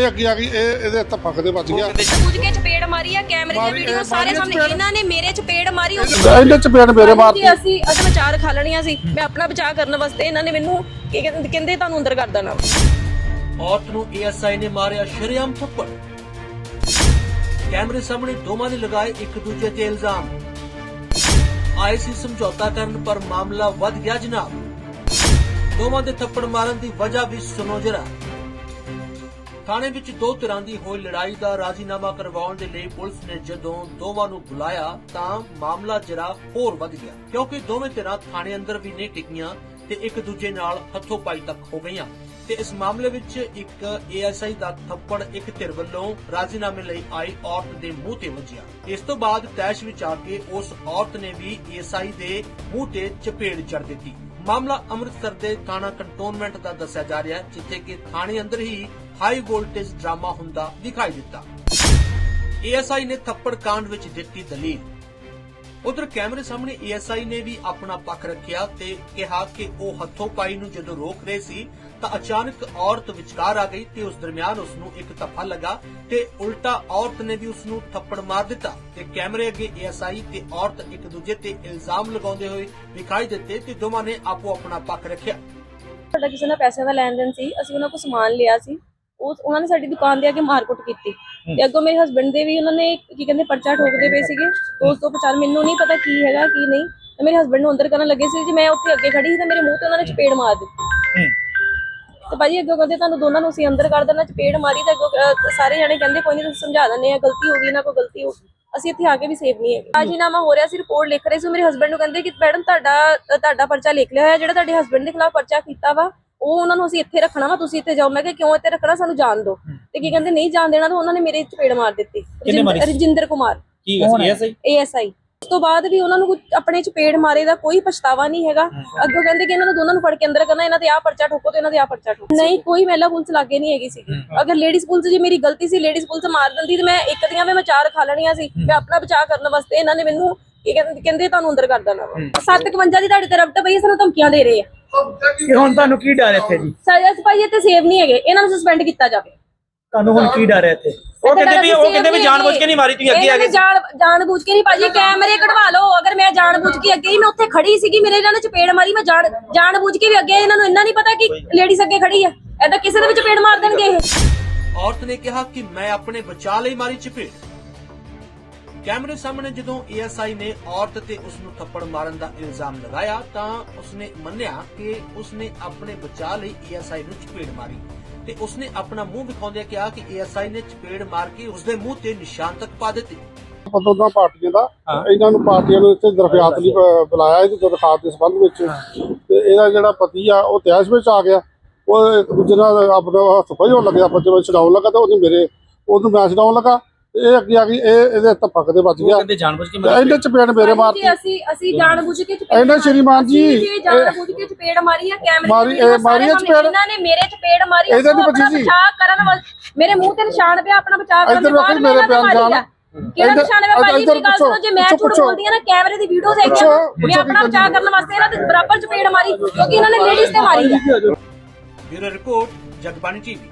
ਇਹ ਅੱਗੇ ਆ ਗਈ ਇਹ ਇਹਦੇ ਧੱਫਕ ਦੇ ਵੱਜ ਗਿਆ। ਬੁੱਝ ਕੇ ਚਪੇੜ ਮਾਰੀ ਆ ਕੈਮਰੇ ਦੀ ਵੀਡੀਓ ਸਾਰੇ ਸਾਹਮਣੇ ਚਪੇੜ। ਇਹਨਾਂ ਨੇ ਮੇਰੇ ਚਪੇੜ ਮਾਰੀ ਉਸ ਇਹਦੇ ਚਪੇੜ ਮੇਰੇ ਮਾਰਤੀ। ਜੀ ਅਸੀਂ ਅਸੀਂ ਵਿਚਾਰ ਖਾ ਲੈਣੀਆਂ ਸੀ ਮੈਂ ਆਪਣਾ ਬਚਾਅ ਕਰਨ ਵਾਸਤੇ ਇਹਨਾਂ ਨੇ ਮੈਨੂੰ ਕੀ ਕਹਿੰਦੇ ਕਹਿੰਦੇ ਤੁਹਾਨੂੰ ਅੰਦਰ ਕਰ ਦੇਣਾ। ਔਰਤ ਨੂੰ ਏਐਸਆਈ ਨੇ ਮਾਰਿਆ ਸ਼ਰੇਆਮ ਥੱਪੜ। ਕੈਮਰੇ ਸਾਹਮਣੇ ਦੋਵਾਂ ਨੇ ਲਗਾਏ ਇੱਕ ਦੂਜੇ ਤੇ ਇਲਜ਼ਾਮ। ਆਏ ਸੀ ਸਮਝੌਤਾ ਕਰਨ ਪਰ ਮਾਮਲਾ ਵੱਧ ਗਿਆ ਜਨਾਬ। ਦੋਵਾਂ ਦੇ ਥੱਪੜ ਮਾਰਨ ਦੀ ਵਜ੍ਹਾ ਵੀ ਸੁਣੋ ਜਰਾ। ਥਾਣੇ ਵਿੱਚ ਦੋ ਧਿਰਾਂ ਦੀ ਹੋਈ ਲੜਾਈ ਦਾ ਰਾਜ਼ੀਨਾਮਾ ਕਰਵਾਉਣ ਦੇ ਲਈ ਪੁਲਿਸ ਨੇ ਜਦੋਂ ਦੋਵਾਂ ਨੂੰ ਬੁਲਾਇਆ ਤਾਂ ਮਾਮਲਾ ਜਰਾ ਹੋਰ ਵੱਧ ਗਿਆ, ਕਿਉਂਕਿ ਦੋਵੇਂ ਧਿਰਾਂ ਥਾਣੇ ਅੰਦਰ ਵੀ ਨਹੀਂ ਟਿਕੀਆਂ ਤੇ ਇੱਕ ਦੂਜੇ ਨਾਲ ਹੱਥੋਂ ਪਾਈ ਤੱਕ ਹੋ ਗਈਆਂ। ਤੇ ਇਸ ਮਾਮਲੇ ਵਿੱਚ ਇੱਕ ਏਐਸਆਈ ਦਾ ਥੱਪੜ ਇੱਕ ਧਿਰ ਵੱਲੋਂ ਰਾਜ਼ੀਨਾਮੇ ਲਈ ਆਈ ਔਰਤ ਦੇ ਮੂੰਹ ਤੇ ਵੱਜਿਆ। ਇਸ ਤੋਂ ਬਾਅਦ ਤੈਸ਼ ਵਿੱਚ ਆ ਕੇ ਉਸ ਔਰਤ ਨੇ ਵੀ ਏਐਸਆਈ ਦੇ ਮੂੰਹ ਤੇ ਚਪੇੜ ਚੜ ਦਿੱਤੀ। ਮਾਮਲਾ ਅੰਮ੍ਰਿਤਸਰ ਦੇ ਥਾਣਾ ਕੰਟੋਨਮੈਂਟ ਦਾ ਦੱਸਿਆ ਜਾ ਰਿਹਾ ਹੈ, ਜਿੱਥੇ ਕਿ ਥਾਣੇ ਅੰਦਰ ਹੀ ਹਾਈ ਵੋਲਟੇਜ ਡਰਾਮਾ ਹੁੰਦਾ ਦਿਖਾਈ ਦਿੱਤਾ। ਏਐਸਆਈ ਨੇ ਥੱਪੜ ਕਾਂਡ ਵਿੱਚ ਦਿੱਤੀ ਦਲੀਲ। ਉਧਰ ਕੈਮਰੇ ਸਾਹਮਣੇ ਏਐਸਆਈ ਨੇ ਵੀ ਆਪਣਾ ਪੱਖ ਰੱਖਿਆ ਤੇ ਕਿਹਾ ਕਿ ਉਹ ਹੱਥੋਂ ਪਾਈ ਨੂੰ ਜਦੋਂ ਰੋਕ ਰਹੇ ਸੀ ਤਾਂ ਅਚਾਨਕ ਔਰਤ ਵਿਚਕਾਰ ਆ ਗਈ ਤੇ ਉਸ ਦਰਮਿਆਨ ਉਸ ਨੂੰ ਇੱਕ ਧੱਫਾ ਲੱਗਾ ਤੇ ਉਲਟਾ ਔਰਤ ਨੇ ਵੀ ਉਸ ਨੂੰ ਥੱਪੜ ਮਾਰ ਦਿੱਤਾ ਤੇ ਕੈਮਰੇ ਅੱਗੇ ਏਐਸਆਈ ਤੇ ਔਰਤ ਇੱਕ ਦੂਜੇ ਤੇ ਇਲਜ਼ਾਮ ਲਗਾਉਂਦੇ ਹੋਏ ਦਿਖਾਈ ਦਿੱਤੇ ਤੇ ਦੋਵਾਂ ਨੇ ਆਪੋ ਆਪਣਾ ਪੱਖ ਰੱਖਿਆ। ਸਾਡਾ ਕਿਸੇ ਨਾਲ ਪੈਸੇ ਦਾ ਲੈਣ ਦੇਣ ਸੀ, ਅਸੀਂ ਉਹਨਾਂ ਕੋਲ ਸਮਾਨ ਲਿਆ ਸੀ। ਉਹ ਉਹਨਾਂ ਨੇ ਸਾਡੀ ਦੁਕਾਨ ਦੇ ਅੱਗੇ ਮਾਰਕੁੱਟ ਕੀਤੀ। ਤੇ ਅੱਗੋਂ ਮੇਰੇ ਹਸਬੰਡ ਦੇ ਵੀ ਉਹਨਾਂ ਨੇ ਕੀ ਕਹਿੰਦੇ ਪਰਚਾ ਠੋਕਦੇ ਪਏ ਸੀਗੇ ਉਸ ਤੋਂ ਪਛਾਣ ਮੈਨੂੰ ਨਹੀਂ ਪਤਾ ਕੀ ਹੈਗਾ ਕੀ ਨਹੀਂ। ਤੇ ਮੇਰੇ ਹਸਬੰਡ ਨੂੰ ਅੰਦਰ ਕਰਨ ਲੱਗੇ ਸੀ ਜੀ ਮੈਂ ਉੱਥੇ ਅੱਗੇ ਖੜੀ ਸੀ ਤੇ ਮੇਰੇ ਮੂੰਹ ਤੇ ਉਹਨਾਂ ਨੇ ਚਪੇੜ ਮਾਰ ਦਿੱਤੀ। ਤੇ ਭਾਜੀ ਅੱਗੋਂ ਕਹਿੰਦੇ ਤੁਹਾਨੂੰ ਦੋਨਾਂ ਨੂੰ ਅਸੀਂ ਅੰਦਰ ਕਰ ਦੇਣਾ ਚਪੇੜ ਮਾਰੀ ਤਾਂ ਅੱਗੋਂ ਸਾਰੇ ਜਣੇ ਕਹਿੰਦੇ ਕੋਈ ਨਹੀਂ ਤੁਸੀਂ ਸਮਝਾ ਦਿੰਦੇ ਆ ਗਲਤੀ ਹੋ ਗਈ ਨਾ ਕੋਈ ਗਲਤੀ ਹੋ ਗਈ। ਅਸੀਂ ਇੱਥੇ ਆ ਕੇ ਵੀ ਸੇਫ ਨਹੀਂ ਹੈਗੇ। ਰਾਜੀਨਾਮਾ ਹੋ ਰਿਹਾ ਸੀ ਰਿਪੋਰਟ ਲਿਖ ਰਹੇ ਸੀ ਮੇਰੇ ਹਸਬੰਡ ਨੂੰ ਕਹਿੰਦੇ ਕਿ ਮੈਡਮ ਤੁਹਾਡਾ ਤੁਹਾਡਾ ਪਰਚਾ ਲਿਖ ਲਿਆ ਹੋਇਆ ਜਿਹੜਾ ਤੁਹਾਡੇ ਹਸਬੰਡ ਦੇ ਖਿਲਾਫ ਪਰਚਾ ਕੀਤਾ ਵਾ ਉਹ ਉਹਨਾਂ ਨੂੰ ਅਸੀਂ ਇੱਥੇ ਰੱਖਣਾ ਵਾ ਤੁਸੀਂ ਇੱਥੇ ਜਾਓ। ਮੈਂ ਕਿਹਾ ਕਿਉਂ ਇੱਥੇ ਰੱਖਣਾ? ਸਾਨੂੰ ਜਾਣ ਦਿਓ। ਤੇ ਕੀ ਕਹਿੰਦੇ ਨਹੀਂ ਜਾਣ ਦੇਣਾ ਤਾਂ ਉਹਨਾਂ ਨੇ ਮੇਰੇ ਚਪੇੜ ਮਾਰ ਦਿੱਤੀ। ਰਜਿੰਦਰ- ਕੁਮਾਰ। ਕੀ ਇਹ ਸਹੀ ਏਐਸਆਈ ਉਸ ਤੋਂ ਬਾਅਦ ਵੀ ਉਹਨਾਂ ਨੂੰ ਆਪਣੇ ਚਪੇੜ ਮਾਰੇ ਦਾ ਕੋਈ ਪਛਤਾਵਾ ਨਹੀਂ ਹੈਗਾ। ਅੱਗੋਂ ਕਹਿੰਦੇ ਕਿ ਇਹਨਾਂ ਨੂੰ ਦੋਨਾਂ ਨੂੰ ਫੜ ਕੇ ਅੰਦਰ ਕਰਨਾ ਇਹਨਾਂ ਤੇ ਆਹ ਪਰਚਾ ਠੋਕੋ ਤੇ ਇਹਨਾਂ ਤੇ ਆਹ ਪਰਚਾ ਠੋਕੋ। ਨਹੀਂ ਕੋਈ ਮਹਿਲਾ ਪੁਲਿਸ ਲਾਗੇ ਨਹੀਂ ਹੈਗੀ ਸੀਗੀ ਅਗਰ ਲੇਡੀਜ਼ ਪੁਲਿਸ ਜੇ ਮੇਰੀ ਗਲਤੀ ਸੀ ਲੇਡੀਜ਼ ਪੁਲਿਸ ਮਾਰ ਦਿੰਦੀ ਤੇ ਮੈਂ ਇੱਕ ਦੀਆਂ ਵੀ ਮੈਂ ਚਾਰ ਖਾ ਲੈਣੀਆਂ ਸੀ। ਮੈਂ ਆਪਣਾ ਬਚਾਅ ਕਰਨ ਵਾਸਤੇ ਇਹਨਾਂ ਨੇ ਮੈਨੂੰ ਕੀ ਕਹਿੰਦੇ ਤੁਹਾਨੂੰ ਅੰਦਰ ਕਰ ਦੇਣਾ ਵਾ। 751 ਦੀ ਤੁਹਾਡੇ ਤੇ ਰਬਟ ਪਈ ਸਾਨੂੰ ਧਮਕੀਆਂ ਦੇ ਰਹੇ ਆ। ਕਿ ਹੁਣ ਤੁਹਾਨੂੰ ਕੀ ਡਰ ਹੈ ਇੱਥੇ ਜੀ? ਸਾਜਸ ਭਾਈ ਇੱਥੇ ਸੇਵ ਨਹੀਂ ਹੈਗੇ ਇਹਨਾਂ ਨੂੰ ਸਸਪੈਂਡ ਕੀਤਾ ਜਾਵੇ। ਤੁਹਾਨੂੰ ਹੁਣ ਕੀ ਡਰ ਹੈ ਇੱਥੇ? ਉਹ ਕਹਿੰਦੇ ਵੀ ਉਹ ਕਹਿੰਦੇ ਵੀ ਜਾਣਬੁੱਝ ਕੇ ਨਹੀਂ ਮਾਰੀ ਤੁਸੀਂ ਅੱਗੇ ਆ ਗਏ ਜਾਣ ਜਾਣਬੁੱਝ ਕੇ ਨਹੀਂ ਭਾਜੀ ਕੈਮਰੇ ਕਢਵਾ ਲਓ। ਅਗਰ ਮੈਂ ਜਾਣਬੁੱਝ ਕੇ ਅੱਗੇ ਹੀ ਮੈਂ ਉੱਥੇ ਖੜੀ ਸੀਗੀ ਮੇਰੇ ਇਹਨਾਂ ਨੇ ਚਪੇੜ ਮਾਰੀ ਮੈਂ ਜਾਣ ਜਾਣਬੁੱਝ ਕੇ ਵੀ ਅੱਗੇ ਇਹਨਾਂ ਨੂੰ ਇੰਨਾ ਨਹੀਂ ਪਤਾ ਕਿ ਲੇਡੀਜ਼ ਅੱਗੇ ਖੜੀ ਆ। ਐਦਾਂ ਕਿਸੇ ਦੇ ਵੀ ਚਪੇੜ ਮਾਰ ਦੇਣਗੇ ਇਹ। ਔਰਤ ਨੇ ਕਿਹਾ ਕਿ ਮੈਂ ਆਪਣੇ ਬਚਾਅ ਲਈ ਮਾਰੀ ਚਪੇੜ। ਕੈਮਰੇ ਸਾਹਮਣੇ ਜਦੋਂ ਏਐਸਆਈ ਨੇ ਔਰਤ ਤੇ ਉਸ ਨੂੰ ਥੱਪੜ ਮਾਰਨ ਦਾ ਇਲਜ਼ਾਮ ਲਗਾਇਆ ਤਾਂ ਉਸਨੇ ਮੰਨਿਆ ਕਿ ਉਸਨੇ ਆਪਣੇ ਬਚਾਅ ਲਈ ਏਐਸਆਈ ਨੂੰ ਚਪੇੜ ਮਾਰੀ ਤੇ ਉਸਨੇ ਆਪਣਾ ਮੂੰਹ ਵਿਖਾਉਂਦਿਆਂ ਕਿਹਾ ਕਿ ਏਐਸਆਈ ਨੇ ਚਪੇੜ ਮਾਰ ਕੇ ਉਸਦੇ ਮੂੰਹ ਤੇ ਨਿਸ਼ਾਨ ਤੱਕ ਪਾ ਦਿੱਤੇ। ਪਦੋਦਾਂ ਪਾਰਟੀਆਂ ਦਾ ਇਹਨਾਂ ਨੂੰ ਪਾਰਟੀਆਂ ਨੂੰ ਇੱਥੇ ਦਰਖਾਸਤ ਲਈ ਬੁਲਾਇਆ ਇਹਦੀ ਦਰਖਾਸਤ ਦੇ ਸੰਬੰਧ ਵਿੱਚ। ਤੇ ਇਹਦਾ ਜਿਹੜਾ ਪਤੀ ਆ ਉਹ ਤਿਆਸ਼ ਵਿੱਚ ਆ ਗਿਆ। ਉਹ ਇੱਕ ਦੂਜੇ ਨਾਲ ਆਪਣਾ ਹੱਥ ਹੋਣ ਲੱਗਿਆ ਆਪਾਂ ਜਦੋਂ ਛਡਾਉਣ ਲੱਗਾ ਤਾਂ ਉਹਨੂੰ ਮੇਰੇ ਉਹਨੂੰ ਮੈਂ ਛਡਾਉਣ ਲੱਗਾ। ਇਹ ਅੱਗੇ ਆ ਗਈ ਇਹ ਇਹਦੇ ਧੱਫਕ ਦੇ ਵੱਜ ਗਿਆ ਕਹਿੰਦੇ ਜਾਣਬੁੱਝ ਕੇ ਤੇ ਇਹਨੇ ਚਪੇੜ ਮੇਰੇ ਮਾਰਤੀ ਜੀ ਅਸੀਂ ਅਸੀਂ ਜਾਣਬੁੱਝ ਕੇ ਚਪੇੜ ਇਹਨਾਂ ਸ਼੍ਰੀਮਾਨ ਜੀ, ਅਸੀਂ ਜੀ ਜਾਣਬੁੱਝ ਕੇ ਚਪੇੜ ਮਾਰੀ ਆ ਕੈਮਰੇ ਮਾਰੀ- ਦੀ ਇਹ ਮਾਰੀ ਚਪੇੜ? ਇਹਨਾਂ ਨੇ ਮੇਰੇ ਚਪੇੜ ਮਾਰੀ ਇਹਦੇ ਤੇ ਵੱਜੀ ਜੀ। ਕਰਨ ਵਾਸਤੇ ਮੇਰੇ ਮੂੰਹ ਤੇ ਨਿਸ਼ਾਨ ਪਿਆ ਆਪਣਾ ਬਚਾਅ ਕਰਨ ਦੇ ਬਾਅਦ ਮੇਰੇ ਇਹਨਾਂ ਤੇ ਪਿਆ ਮਾਰੀ ਆ ਨਿਸ਼ਾਨ। ਕਿਹੜਾ ਨਿਸ਼ਾਨ ਹੈ ਇੱਧਰ ਮੇਰੀ ਗੱਲ ਸੁਣੋ ਜੇ ਮੈਂ ਝੂਠ। ਬੋਲਦੀ ਆ ਨਾ ਕੈਮਰੇ ਦੀ ਵੀਡੀਓਜ਼ ਹੈਗੀਆਂ ਮੈਂ ਆਪਣਾ ਬਚਾਅ ਕਰਨ ਵਾਸਤੇ ਇਹਨਾਂ ਤੇ ਬਰਾਬਰ ਚਪੇੜ ਮਾਰੀ ਕਿਉਂਕਿ ਇਹਨਾਂ ਨੇ ਲੇਡੀਜ਼ ਤੇ ਮਾਰੀ ਆ ਬਿਊਰੋ ਰਿਪੋਰਟ ਜਗਬਾਣੀ ਟੀਵੀ